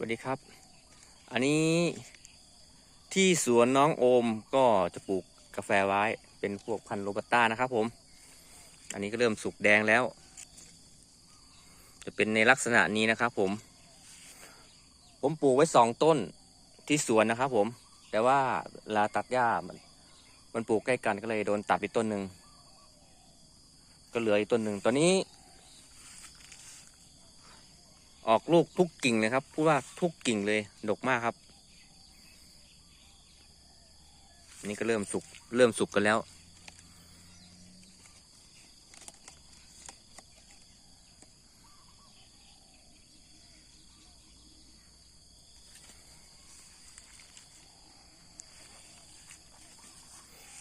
สวัสดีครับ อันนี้ที่สวนน้องโอมก็จะปลูกกาแฟไว้เป็นพวกพันธุ์โรบัสต้านะครับผม อันนี้ก็เริ่มสุกแดงแล้ว จะเป็นในลักษณะนี้นะครับผม ผมปลูกไว้สองต้นที่สวนนะครับผม แต่ว่าลาตัดหญ้ามันมันปลูกใกล้กันก็เลยโดนตัดไปต้นหนึ่งก็เหลืออีกต้นหนึ่งตอนนี้ ออกลูกทุกกิ่งเลยครับพูดว่าทุกกิ่งเลยดกมากครับ นี่ก็เริ่มสุกเริ่มสุกกันแล้ว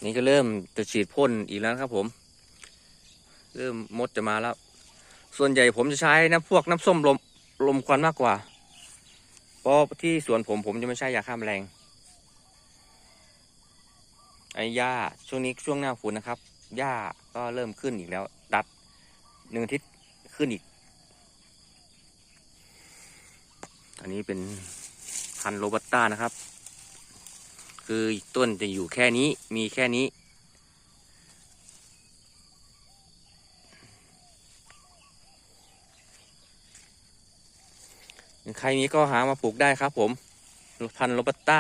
นี่ก็เริ่มจะฉีดพ่นอีกแล้วครับผม เริ่มมดจะมาแล้ว ส่วนใหญ่ผมจะใช้น้ำพวกน้ำส้มลม ลมควันมากกว่า เพราะที่สวนผมผมจะไม่ใช่ยาฆ่าแมลงไอ้หญ้าช่วงนี้ช่วงหน้าฝนนะครับหญ้าก็เริ่มขึ้นอีกแล้ว ดัดหนึ่งอาทิตย์ขึ้นอีก อันนี้เป็นพันโรบัสต้านะครับ คือต้นจะอยู่แค่นี้มีแค่นี้ ใครมีก็หามาปลูกได้ครับ ผมพันโรบัสต้า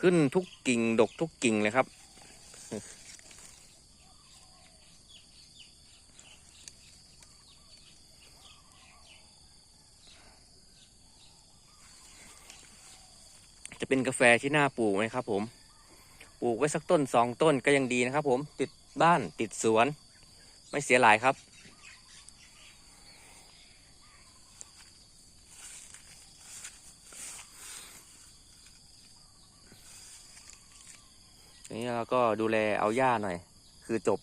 ขึ้นทุกกิ่ง ดกทุกกิ่งเลยครับ จะเป็นกาแฟที่น่าปลูกไหมครับ ผม ปลูกไว้สักต้นสองต้นก็ยังดีนะครับ ผมติดบ้านติดสวน ไม่เสียหลายครับ ทีนี้เราก็ดูแลเอาหญ้าหน่อย คือจบ